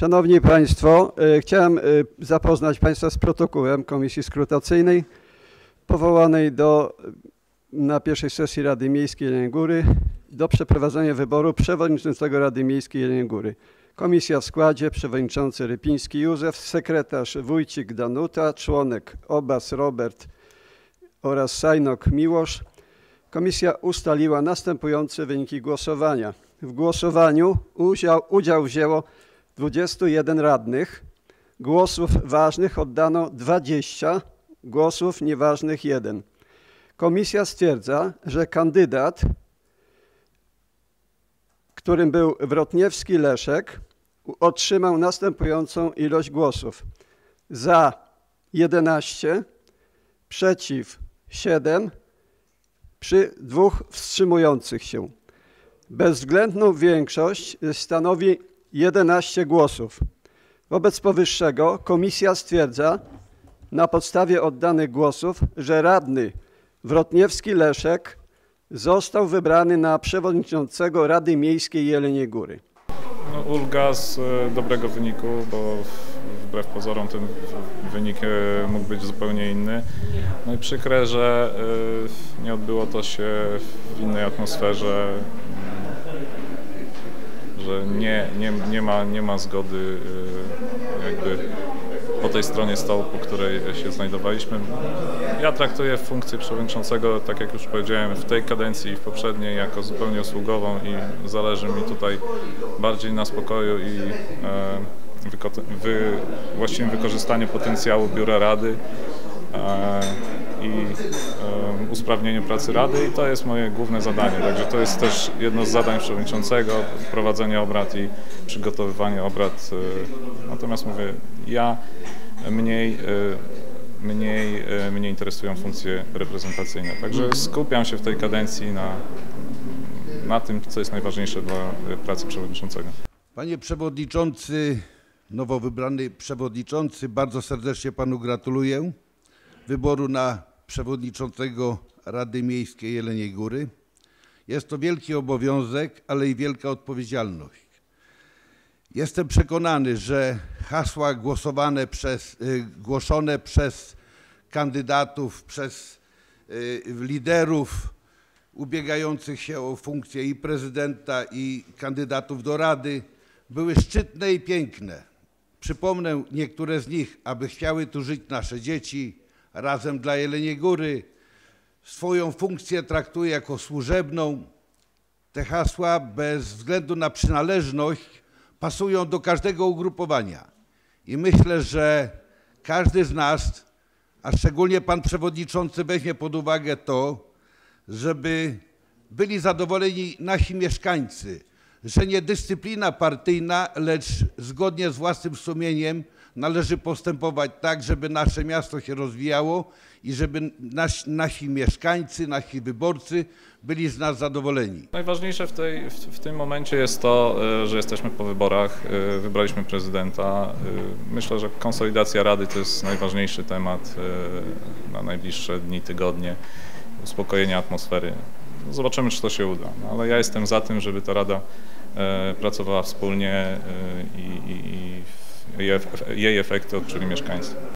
Szanowni Państwo, y, chciałem y, zapoznać Państwa z protokołem Komisji Skrutacyjnej powołanej do, na pierwszej sesji Rady Miejskiej Jeleniej Góry do przeprowadzenia wyboru przewodniczącego Rady Miejskiej Jeleniej Góry. Komisja w składzie przewodniczący Rypiński Józef, sekretarz Wójcik Danuta, członek Obas Robert oraz Sajnok Miłosz. Komisja ustaliła następujące wyniki głosowania. W głosowaniu udział, udział wzięło 21 radnych. Głosów ważnych oddano 20, głosów nieważnych 1. Komisja stwierdza, że kandydat, którym był Wrotniewski Leszek, otrzymał następującą ilość głosów. Za 11, przeciw 7, przy dwóch wstrzymujących się. Bezwzględną większość stanowi 11 głosów. Wobec powyższego komisja stwierdza na podstawie oddanych głosów, że radny Wrotniewski Leszek został wybrany na przewodniczącego Rady Miejskiej Jeleniej Góry. No, ulga z e, dobrego wyniku, bo wbrew pozorom ten wynik e, mógł być zupełnie inny. No i przykre, że e, nie odbyło to się w innej atmosferze, że nie, nie, nie, ma, nie ma zgody e, jakby po tej stronie stołu, po której się znajdowaliśmy. Ja traktuję funkcję przewodniczącego, tak jak już powiedziałem, w tej kadencji i w poprzedniej jako zupełnie usługową i zależy mi tutaj bardziej na spokoju i e, wy, właściwym wykorzystaniu potencjału Biura Rady i e, usprawnieniu pracy Rady i to jest moje główne zadanie. Także to jest też jedno z zadań przewodniczącego, prowadzenie obrad i przygotowywanie obrad. e, Natomiast mówię, ja mniej, e, mniej e, mnie interesują funkcje reprezentacyjne. Także skupiam się w tej kadencji na, na tym, co jest najważniejsze dla e, pracy przewodniczącego. Panie przewodniczący, nowo wybrany przewodniczący, bardzo serdecznie panu gratuluję wyboru na przewodniczącego Rady Miejskiej Jeleniej Góry. Jest to wielki obowiązek, ale i wielka odpowiedzialność. Jestem przekonany, że hasła głosowane przez, y, głoszone przez kandydatów, przez y, liderów ubiegających się o funkcję i prezydenta, i kandydatów do rady były szczytne i piękne. Przypomnę niektóre z nich, aby chciały tu żyć nasze dzieci, razem dla Jeleniej Góry. Swoją funkcję traktuję jako służebną. Te hasła bez względu na przynależność pasują do każdego ugrupowania. I myślę, że każdy z nas, a szczególnie pan przewodniczący weźmie pod uwagę to, żeby byli zadowoleni nasi mieszkańcy, że nie dyscyplina partyjna, lecz zgodnie z własnym sumieniem należy postępować tak, żeby nasze miasto się rozwijało i żeby nasi, nasi mieszkańcy, nasi wyborcy byli z nas zadowoleni. Najważniejsze w, tej, w, w tym momencie jest to, e, że jesteśmy po wyborach, e, wybraliśmy prezydenta. E, Myślę, że konsolidacja Rady to jest najważniejszy temat na najbliższe dni, tygodnie, uspokojenie atmosfery. Zobaczymy, czy to się uda. No, ale ja jestem za tym, żeby ta Rada e, pracowała wspólnie e, i, i, i jej ef- jej efekty odczuli mieszkańcy.